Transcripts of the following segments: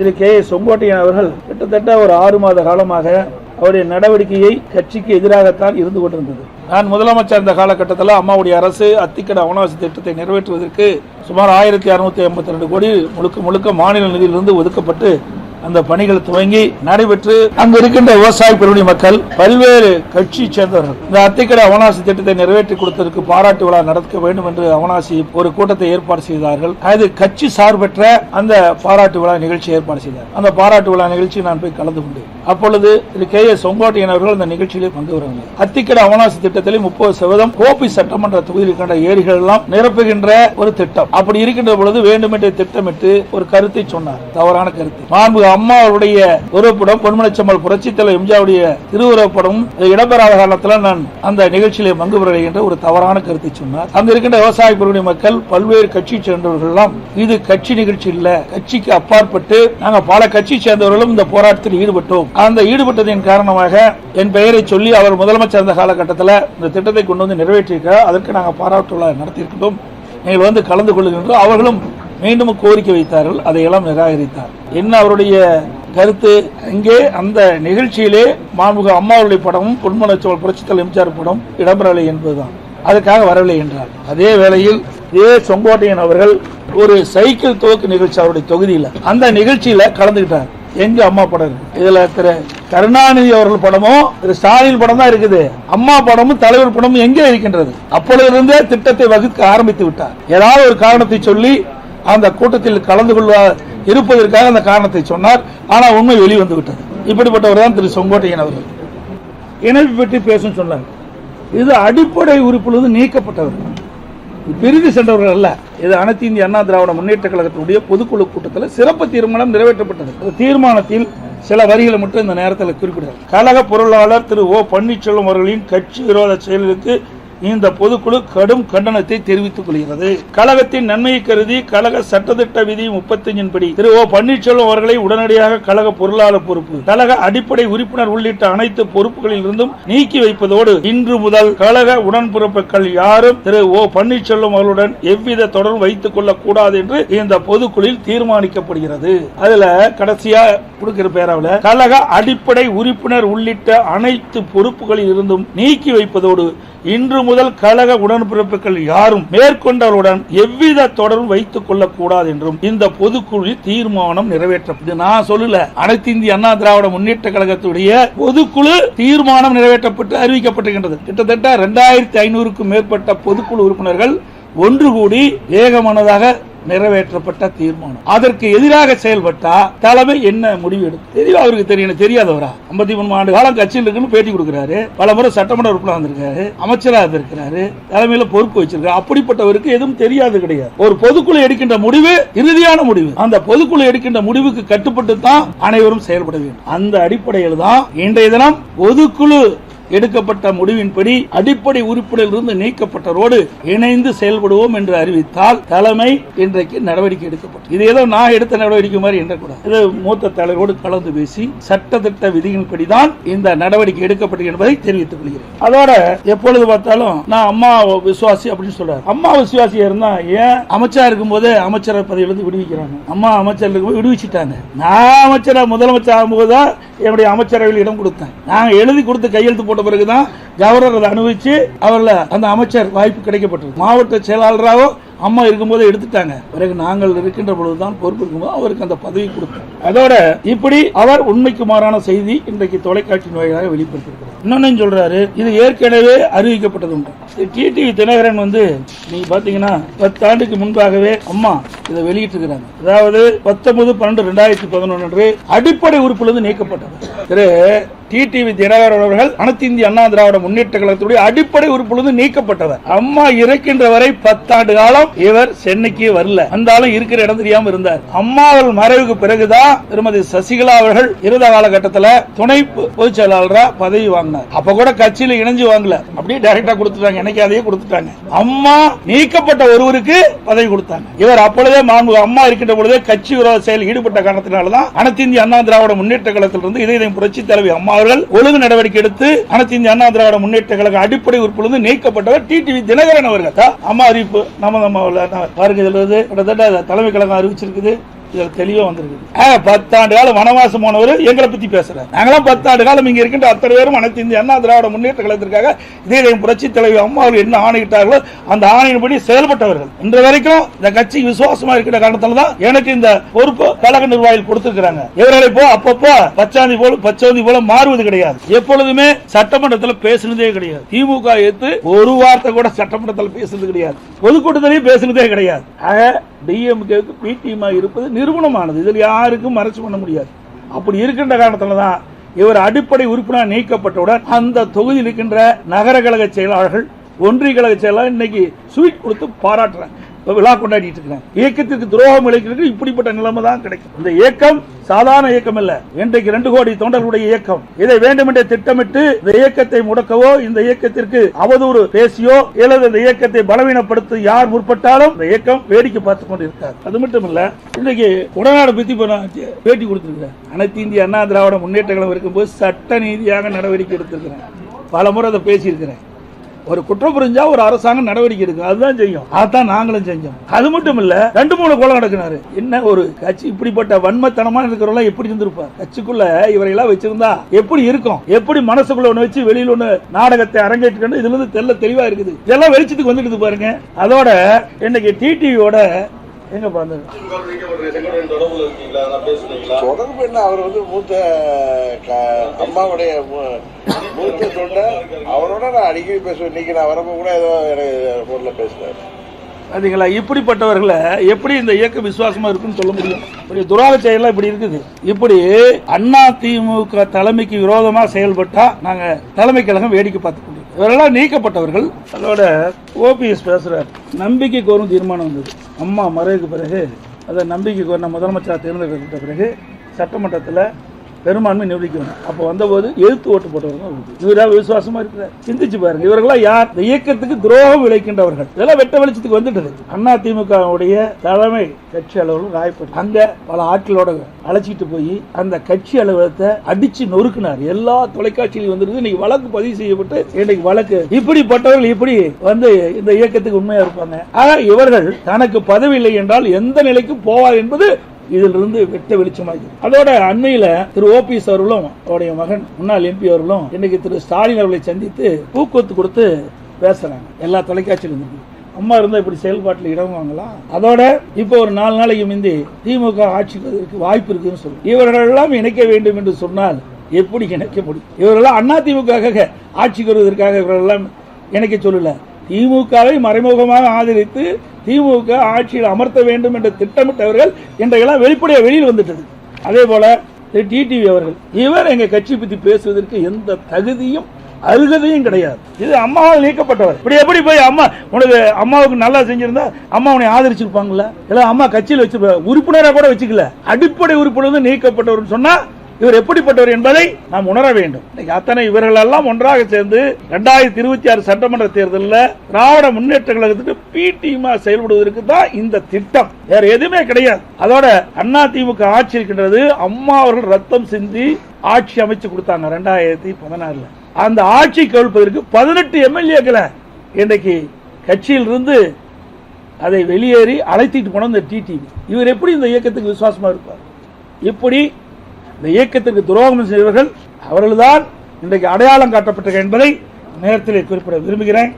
Thiru K A Sengottaiyan அவர்கள் கிட்டத்தட்ட ஒரு ஆறு மாத காலமாக அவருடைய நடவடிக்கையை கட்சிக்கு எதிராகத்தான் இருந்து கொண்டிருந்தது. நான் முதலமைச்சர் இருந்த காலகட்டத்தில் அம்மாவுடைய அரசு அத்திக்கட அவனாசி திட்டத்தை நிறைவேற்றுவதற்கு சுமார் ஆயிரத்தி அறுநூத்தி எண்பத்தி ரெண்டு கோடி முழுக்க முழுக்க மாநில நிதியிலிருந்து ஒதுக்கப்பட்டு அந்த பணிகள் துவங்கி நடைபெற்று அங்கு இருக்கின்ற விவசாய பெருமணி மக்கள் பல்வேறு கட்சி சேர்ந்தவர்கள். இந்த அத்திக்கடை அவனாசி திட்டத்தை நிறைவேற்றி கொடுத்ததற்கு பாராட்டு விழா நடத்த வேண்டும் என்று அவனாசி ஒரு கூட்டத்தை ஏற்பாடு செய்தார்கள். அது கட்சி சார்பற்ற அந்த பாராட்டு விழா நிகழ்ச்சி ஏற்பாடு செய்தார். அந்த பாராட்டு விழா நிகழ்ச்சி நான் போய் கலந்து கொண்டேன். அப்பொழுது திரு கே எஸ் செங்கோட்டையன் அவர்கள் அந்த நிகழ்ச்சியிலே பங்கு வருவாங்க அத்திக்கடை அவனாசி திட்டத்திலே முப்பது சதவீதம் கோபி சட்டமன்ற தொகுதியில் இருக்கின்ற ஏரிகள் எல்லாம் நிரப்புகின்ற ஒரு திட்டம். அப்படி இருக்கின்ற பொழுது வேண்டுமென்றே திட்டமிட்டு ஒரு கருத்தை சொன்னார். தவறான கருத்து. மாண்பு அம்மா அவருடைய உருவப்படம் பொன்மனச்சம்மல் புரட்சி தலைவர் எம்ஜிஆருடைய திருவுருவப்படம் இடம்பெறாத காலத்தில் நான் அந்த நிகழ்ச்சியிலே பங்கு பெற என்ற ஒரு தவறான கருத்தை சொன்னார். அங்க இருக்கின்ற விவசாய பெருமணி மக்கள் பல்வேறு கட்சி சேர்ந்தவர்கள் எல்லாம் இது கட்சி நிகழ்ச்சி இல்ல கட்சிக்கு அப்பாற்பட்டு நாங்க பல கட்சி சேர்ந்தவர்களும் இந்த போராட்டத்தில் ஈடுபட்டோம். அந்த ஈடுபட்டதின் காரணமாக என் பெயரை சொல்லி அவர் முதலமைச்சர் இருந்த காலகட்டத்தில் இந்த திட்டத்தை கொண்டு வந்து நிறைவேற்றியிருக்கிறார். அதற்கு நாங்கள் பாராட்டுள்ள நடத்தியிருக்கிறோம் நீங்கள் வந்து கலந்து கொள்ளுகின்றோம் அவர்களும் மீண்டும் கோரிக்கை வைத்தார்கள் அதையெல்லாம் நிராகரித்தார். என்ன அவருடைய கருத்து? அங்கே அந்த நிகழ்ச்சியிலே மாண்புக அம்மாவுடைய படமும் பொன்மனச்சோல் புரட்சித்தல் எம்ஜிஆர் படம் இடம்பெறவில்லை என்பதுதான். அதுக்காக வரவில்லை என்றார். அதே வேளையில் ஏ. செங்கோட்டையன் அவர்கள் ஒரு சைக்கிள் துவக்கு நிகழ்ச்சி அவருடைய தொகுதியில் அந்த நிகழ்ச்சியில கலந்துக்கிட்டார் எங்க அம்மா படம்? இதுல திரு கருணாநிதி அவர்கள் படமும் திரு ஸ்டாலின் படம் தான் இருக்குது. அம்மா படமும் தலைவர் படமும் எங்கே இருக்கின்றது? அப்பொழுதிருந்தே திட்டத்தை வகுக்க ஆரம்பித்து விட்டார். ஏதாவது ஒரு காரணத்தை சொல்லி அந்த கூட்டத்தில் கலந்து கொள்ள இருப்பதற்காக அந்த காரணத்தை சொன்னார். ஆனால் உண்மை வெளிவந்து விட்டது இப்படிப்பட்டவர் தான் திரு செங்கோட்டையன் அவர்கள். இணைப்பு பற்றி பேசும் சொன்னார். இது அடிப்படை உறுப்பிலிருந்து நீக்கப்பட்டவர். பிரிந்து சென்றவர்கள் அல்ல. இது அனைத்து இந்திய அண்ணா திராவிட முன்னேற்ற கழகத்தினுடைய பொதுக்குழு கூட்டத்தில் சிறப்பு தீர்மானம் நிறைவேற்றப்பட்டது. தீர்மானத்தில் சில வரிகளை மட்டும் இந்த நேரத்தில் குறிப்பிடுகிறார். கழக பொருளாளர் திரு ஓ பன்னீர்செல்வம் அவர்களின் கட்சி விரோத செயலுக்கு இந்த பொதுக்குழு கடும் கண்டனத்தை தெரிவித்துக் கொள்கிறது. கழகத்தின் நன்மையை கருதி கழக சட்டத்திட்ட விதி முப்பத்தஞ்சின் படி திரு ஓ பன்னீர்செல்வம் அவர்களை உடனடியாக கழக பொருளாளர் பொறுப்பு கழக அடிப்படை உறுப்பினர் உள்ளிட்ட அனைத்து பொறுப்புகளில் இருந்தும் நீக்கி வைப்பதோடு இன்று முதல் கழக உடன்பிறப்புகள் யாரும் திரு ஓ பன்னீர்செல்வம் அவர்களுடன் எவ்வித தொடர்பு வைத்துக் கொள்ளக் கூடாது என்று இந்த பொதுக்குழுவில் தீர்மானிக்கப்படுகிறது. அதுல கடைசியா கொடுக்கிற பேராவில் கழக அடிப்படை உறுப்பினர் உள்ளிட்ட அனைத்து பொறுப்புகளில் இருந்தும் நீக்கி வைப்பதோடு இன்று முதல் கழக உடன்பிறப்புகள் யாரும் மேற்கொண்டவருடன் எவ்வித தொடர்பும் வைத்துக் கொள்ளக் கூடாது என்றும் இந்த பொதுக்குழு தீர்மானம் நிறைவேற்றப்பட்டது. நான் சொல்லல அனைத்து இந்திய அண்ணா திராவிட முன்னேற்ற கழகத்துடைய பொதுக்குழு தீர்மானம் நிறைவேற்றப்பட்டு அறிவிக்கப்பட்டிருக்கின்றது. கிட்டத்தட்ட இரண்டாயிரத்தி ஐநூறுக்கும் மேற்பட்ட பொதுக்குழு உறுப்பினர்கள் ஒன்று கூடி ஏகமனதாக நிறைவேற்றப்பட்ட தீர்மானம். அதற்கு எதிராக செயல்பட்டா தலைமை என்ன முடிவு எடுக்கும்? தெரியல அவருக்கு தெரியும் தெரியாதவரா? ஐம்பத்தி மூணு ஆண்டு காலம் கட்சியில் இருக்குன்னு பேட்டி கொடுக்கிறாரு. பல முறை சட்டமன்ற உறுப்பினர் வந்திருக்காரு அமைச்சராக இருந்திருக்கிறாரு. தலைமையில பொறுப்பு வச்சிருக்காரு. அப்படிப்பட்டவருக்கு எதுவும் தெரியாது கிடையாது. ஒரு பொதுக்குழு எடுக்கின்ற முடிவு இறுதியான முடிவு. அந்த பொதுக்குழு எடுக்கின்ற முடிவுக்கு கட்டுப்பட்டு தான் அனைவரும் செயல்பட வேண்டும். அந்த அடிப்படையில் தான் இன்றைய தினம் பொதுக்குழு எடுக்கப்பட்ட முடிவின்படி அடிப்படை உறுப்பினரிலிருந்து நீக்கப்பட்டதோடு இணைந்து செயல்படுவோம் என்று அறிவித்தால் தலைமை இன்றைக்கு நடவடிக்கை எடுக்கப்பட்டது இது ஏதோ நான் எடுத்த நடவடிக்கை மாதிரி எண்ணக்கூடாது. இது மூத்த தலைவரோடு கலந்து பேசி சட்டத்திட்ட விதியின்படி தான் இந்த நடவடிக்கை எடுக்கப்பட்டது என்பதை தெரிவித்துக் கொள்கிறேன். அதோட எப்பொழுது பார்த்தாலும் நான் அம்மா விசுவாசி அப்படின்னு சொல்றாரு. அம்மா விசுவாசியா இருந்தா ஏன் அமைச்சா இருக்கும் போதே அமைச்சர் பதவியிலிருந்து விடுவிக்கிறாங்க? அம்மா அமைச்சர் இருக்கும்போது விடுவிச்சிட்டாங்க. நான் அமைச்சரா முதலமைச்சர் ஆகும்போது தான் என்னுடைய அமைச்சரவையில் இடம் கொடுத்தேன். நான் எழுதி கொடுத்து கையெழுத்து போட்டு பிறகுதான் கவர்னர் அதை அனுபவிச்சு அவர்ல அந்த அமைச்சர் வாய்ப்பு கிடைக்கப்பட்டது. மாவட்ட செயலாளராக அம்மா இருக்கும்போது எடுத்துட்டாங்க. பிறகு நாங்கள் இருக்கின்ற பொழுதுதான் பொறுப்பு இருக்கும்போது அவருக்கு அந்த பதவி கொடுத்தோம். அதோட இப்படி அவர் உண்மைக்கு மாறான செய்தி இன்றைக்கு தொலைக்காட்சி வாயிலாக வெளிப்படுத்திருக்கிறார் இன்னொன்னு சொல்றாரு? இது ஏற்கனவே அறிவிக்கப்பட்டது உண்டு டிடிவி தினகரன் வந்து நீங்க பாத்தீங்கன்னா பத்து ஆண்டுக்கு முன்பாகவே அம்மா இதை வெளியிட்டிருக்கிறாங்க. அதாவது பத்தொன்பது பன்னெண்டு ரெண்டாயிரத்தி பதினொன்று அன்று அடிப்படை உறுப்பிலிருந்து நீக்கப்பட்டது. திரு. டிடிவி தினகரன் அவர்கள் அனைத்து இந்திய அண்ணா திராவிட முன்னேற்ற கழகத்துடைய அடிப்படை உறுப்பிலிருந்து நீக்கப்பட்டவர். அம்மா இறக்கின்ற வரை பத்தாண்டு காலம் இவர் சென்னைக்கு வரல. அந்தாலும் இருக்கிற இடம் தெரியாம இருந்தார். அம்மாவள் மறைவுக்கு பிறகுதான் திருமதி சசிகலா அவர்கள் இருந்த காலகட்டத்தில் துணை பொதுச் செயலாளராக பதவி வாங்கினார். அப்ப கூட கட்சியில் இணைஞ்சு வாங்கல. அப்படியே டைரக்டா கொடுத்துட்டாங்க. எனக்கு அதையே கொடுத்துட்டாங்க. அம்மா நீக்கப்பட்ட ஒருவருக்கு பதவி கொடுத்தாங்க. இவர் அப்பொழுதே மாண்பு அம்மா இருக்கின்ற பொழுதே கட்சி விரோத செயல் ஈடுபட்ட காரணத்தினால்தான் அனைத்து இந்திய அண்ணா திராவிட முன்னேற்ற கழகத்திலிருந்து இதயம் புரட்சி தலைவி அம்மா அவர்கள் ஒழுங்கு நடவடிக்கை எடுத்து அனைத்து இந்திய அண்ணா திராவிட முன்னேற்ற கழக அடிப்படை உறுப்பிலிருந்து நீக்கப்பட்டவர் டிடிவி தினகரன் அவர்கள். அம்மா அறிவிப்பு நம்ம நம்ம பாருங்க கிட்டத்தட்ட தலைமை கழகம் அறிவிச்சிருக்குது. இதில் தெளிவாக வந்திருக்கு பத்தாண்டு காலம் வனவாசம் போனவர் எங்களை பத்தி பேசுகிறார் நாங்களாம் பத்தாண்டு காலம் இங்க இருக்கின்ற அத்தனை பேரும் அனைத்து இந்திய அண்ணா திராவிட முன்னேற்ற கழகத்திற்காக இதே புரட்சி தலைவி அம்மா அவர்கள் என்ன ஆணையிட்டார்களோ அந்த ஆணையின்படி செயல்பட்டவர்கள். இன்று வரைக்கும் இந்த கட்சி விசுவாசமா இருக்கிற காரணத்தில் தான் எனக்கு இந்த பொறுப்பு கழக நிர்வாகிகள் கொடுத்திருக்கிறாங்க. இவர்களை போ அப்பப்போ பச்சாந்தி போல பச்சோந்தி போல மாறுவது கிடையாது. எப்பொழுதுமே சட்டமன்றத்தில் பேசுனதே கிடையாது. திமுக எடுத்து ஒரு வார்த்தை கூட சட்டமன்றத்தில் பேசுனது கிடையாது. பொதுக்கூட்டத்திலையும் பேசுனதே கிடையாது. ஆக டிஎம்கேவுக்கு பிடிஎம் இருப்பது நிறுவனமானது. இதில் யாருக்கும் மறைச்சு பண்ண முடியாது. அப்படி இருக்கின்ற காரணத்துல தான் இவர் அடிப்படை உறுப்பினர் நீக்கப்பட்டவுடன் அந்த தொகுதியில் இருக்கின்ற நகர கழக செயலாளர்கள் ஒன்றிய கழக செயலாளர் இன்னைக்கு ஸ்வீட் கொடுத்து பாராட்டுறாங்க. விழா கொண்டாடிட்டு இருக்கிறேன். இயக்கத்திற்கு துரோகம் இழைக்கிறது இப்படிப்பட்ட நிலைமை தான் கிடைக்கும். இந்த இயக்கம் சாதாரண இயக்கம் இல்ல இன்றைக்கு ரெண்டு கோடி தொண்டர்களுடைய இயக்கம். இதை வேண்டுமென்றே திட்டமிட்டு இந்த இயக்கத்தை முடக்கவோ இந்த இயக்கத்திற்கு அவதூறு பேசியோ அல்லது இந்த இயக்கத்தை பலவீனப்படுத்த யார் முற்பட்டாலும் இந்த இயக்கம் வேடிக்கை பார்த்து கொண்டு இருக்கார் அது மட்டும் இல்ல இன்னைக்கு உடனாடு பத்தி பேட்டி கொடுத்திருக்கிறேன் அனைத்து இந்திய அண்ணா திராவிட முன்னேற்ற கழகம் இருக்கும்போது சட்ட நீதியாக நடவடிக்கை எடுத்திருக்கிறேன். பல முறை அதை பேசியிருக்கிறேன். ஒரு குற்றம் புரிஞ்சா ஒரு அரசாங்கம் நடவடிக்கை எடுக்கும். அதுதான் செய்யும். அதான் நாங்களும் செஞ்சோம். அது மட்டும் இல்ல ரெண்டு மூணு கொலை நடக்கினாரு. என்ன ஒரு கட்சி இப்படிப்பட்ட வன்மத்தனமா இருக்கிறவங்க எப்படி இருந்திருப்பார்? கட்சிக்குள்ள இவரை எல்லாம் வச்சிருந்தா எப்படி இருக்கும்? எப்படி மனசுக்குள்ள ஒண்ணு வச்சு வெளியில ஒண்ணு நாடகத்தை அரங்கேற்று இதுல இருந்து தெல்ல தெளிவா இருக்குது. இதெல்லாம் வெளிச்சத்துக்கு வந்துடுது பாருங்க. அதோட இன்னைக்கு டிடிவியோட எங்க பாருங்க. தொடர்பு என்ன? அவர் வந்து மூத்த அம்மாவுடைய மூத்த தொண்டை அவரோட நான் அடிக்கடி பேசுவேன். இன்னைக்கு நான் வரப்போ கூட ஏதோ எனக்கு ஃபோனில் பேசுவேன் அதுங்களா இப்படிப்பட்டவர்களை எப்படி இந்த இயக்கம் விசுவாசமா இருக்குன்னு சொல்ல முடியும்? இப்படி துராக செயலாம் இப்படி இருக்குது. இப்படி அண்ணா திமுக தலைமைக்கு விரோதமா செயல்பட்டா நாங்க தலைமை கழகம் வேடிக்கை பார்த்து கொண்டிருக்கோம். இவரெல்லாம் நீக்கப்பட்டவர்கள். அதோட ஓபிஎஸ் பேசுறார். நம்பிக்கை கோரும் தீர்மானம் வந்தது. அம்மா மறைவுக்கு பிறகு அதை நம்பிக்கை கோரின முதலமைச்சராக தேர்ந்தெடுக்கப்பட்ட பிறகு சட்டமன்றத்தில் பெரும்பான்மை நிரூபிக்கணும். அப்போ வந்தபோது எழுத்து ஓட்டு போட்டவர்கள் தான் உண்டு. விசுவாசமா இருக்கிறார். சிந்திச்சு பாருங்க. இவர்களாம் யார்? இந்த இயக்கத்துக்கு துரோகம் விளைக்கின்றவர்கள். இதெல்லாம் வெட்ட வெளிச்சத்துக்கு வந்துட்டது. அண்ணா திமுகவுடைய தலைமை கட்சி அலுவலகம் ராயப்பட்டு அங்க பல ஆட்களோட அழைச்சிட்டு போய் அந்த கட்சி அலுவலகத்தை அடிச்சு நொறுக்கினார். எல்லா தொலைக்காட்சியிலும் வந்துருக்கு இன்னைக்கு வழக்கு பதிவு செய்யப்பட்டு இன்னைக்கு வழக்கு. இப்படிப்பட்டவர்கள் இப்படி வந்து இந்த இயக்கத்துக்கு உண்மையா இருப்பாங்க. ஆக இவர்கள் தனக்கு பதவி இல்லை என்றால் எந்த நிலைக்கும் போவார் என்பது இதிலிருந்து வெட்ட வெளிச்சமாகி அதோட அண்மையில திரு ஓபிஎஸ் அவர்களும் அவருடைய மகன் முன்னாள் எம்பி அவர்களும் இன்னைக்கு திரு ஸ்டாலின் அவர்களை சந்தித்து ஊக்குவத்து கொடுத்து பேசுறாங்க. எல்லா தொலைக்காட்சியிலும் அம்மா இருந்தா இப்படி செயல்பாட்டில் இடம் வாங்கலாம் அதோட இப்போ ஒரு நாலு நாளைக்கு முந்தி திமுக ஆட்சிக்கு வாய்ப்பு இருக்குன்னு சொல்லி. இவர்கள் எல்லாம் இணைக்க வேண்டும் என்று சொன்னால் எப்படி இணைக்க முடியும்? இவர்களெல்லாம் அண்ணா திமுக ஆட்சிக்கு வருவதற்காக இவர்கள் எல்லாம் இணைக்க சொல்லல. திமுகவை மறைமுகமாக ஆதரித்து திமுக ஆட்சியில் அமர்த்த வேண்டும் என்று திட்டமிட்டவர்கள் இன்றையெல்லாம் வெளிப்படையாக வெளியில் வந்துட்டது. அதே போல டிடிவி அவர்கள் இவர் எங்க கட்சி பத்தி பேசுவதற்கு எந்த தகுதியும் அருகதையும் கிடையாது. இது அம்மாவால் நீக்கப்பட்டவர். இப்படி எப்படி போய் அம்மா உனக்கு அம்மாவுக்கு நல்லா செஞ்சிருந்தா அம்மா உன்னை ஆதரிச்சிருப்பாங்கல்ல? இல்ல அம்மா கட்சியில் வச்சிருப்பாங்க உறுப்பினராக கூட வச்சுக்கல. அடிப்படை உறுப்பினர் நீக்கப்பட்டவர் சொன்னா இவர் எப்படிப்பட்டவர் என்பதை நாம் உணர வேண்டும். அத்தனை இவர்களெல்லாம் ஒன்றாக சேர்ந்து இரண்டாயிரத்தி இருபத்தி ஆறு சட்டமன்ற தேர்தலில் திராவிட முன்னேற்ற கழகத்துக்கு பி டீமா செயல்படுவதற்கு தான் இந்த திட்டம். வேற எதுவுமே கிடையாது. அதோட அண்ணா திமுக ஆட்சி இருக்கின்றது. அம்மா அவர்கள் ரத்தம் சிந்தி ஆட்சி அமைச்சு கொடுத்தாங்க ரெண்டாயிரத்தி பதினாறுல. அந்த ஆட்சி கவிழ்ப்பதற்கு பதினெட்டு எம்எல்ஏக்களை இன்றைக்கு கட்சியிலிருந்து அதை வெளியேறி அழைத்திட்டு போன இந்த டிடிவி இவர் எப்படி இந்த இயக்கத்துக்கு விசுவாசமா இருப்பார்? இப்படி இந்த இயக்கத்திற்கு துரோகம் செய்தவர்கள் அவர்கள்தான் இன்றைக்கு அடையாளம் காட்டப்பட்டிருக்க என்பதை நேரத்தில் குறிப்பிட விரும்புகிறேன்.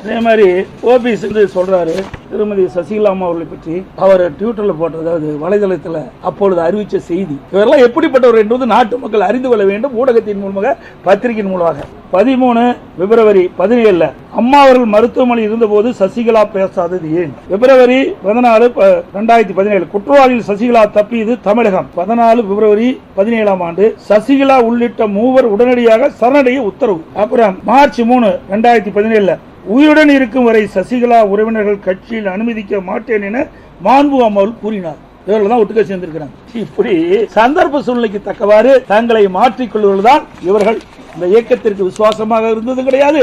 அதே மாதிரி ஓபிஎஸ் சொல்றாரு திருமதி சசிகலா அம்மா அவர்களை பற்றி அவர் ட்விட்டரில் போட்ட அதாவது வலைதளத்தில் அப்பொழுது அறிவித்த செய்தி. இவரெல்லாம் எப்படிப்பட்டவர் என்பது நாட்டு மக்கள் அறிந்து கொள்ள வேண்டும். ஊடகத்தின் மூலமாக பத்திரிகையின் மூலமாக. பதிமூணு பிப்ரவரி பதினேழுல அம்மா அவர்கள் மருத்துவமனையில் இருந்தபோது சசிகலா பேசாதது ஏன்? பிப்ரவரி பதினாலு ரெண்டாயிரத்தி பதினேழு. குற்றவாளியில் சசிகலா தப்பியது தமிழகம். பதினாலு பிப்ரவரி பதினேழாம் ஆண்டு சசிகலா உள்ளிட்ட மூவர் உடனடியாக சரணடைய உத்தரவு. அப்புறம் மார்ச் மூணு ரெண்டாயிரத்தி பதினேழுல உயிருடன் இருக்கும் வரை சசிகலா உறவினர்கள் கட்சியில் அனுமதிக்க மாட்டேன் என மாண்பு அம்மாள் கூறினார். இவர்கள் தான் ஒட்டுக்க சேர்ந்திருக்கிறாங்க. இப்படி சந்தர்ப்ப சூழ்நிலைக்கு தக்கவாறு தங்களை மாற்றிக்கொள்வதுதான் இவர்கள். இந்த இயக்கத்திற்கு விசுவாசமாக இருந்ததும் கிடையாது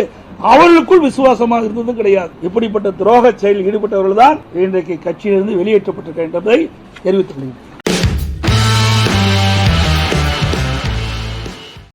அவர்களுக்குள் விசுவாசமாக இருந்ததும் கிடையாது. இப்படிப்பட்ட துரோக செயலில் ஈடுபட்டவர்கள் தான் இன்றைக்கு கட்சியிலிருந்து வெளியேற்றப்பட்டிருக்க என்பதை தெரிவித்துக் கொள்கிறேன்.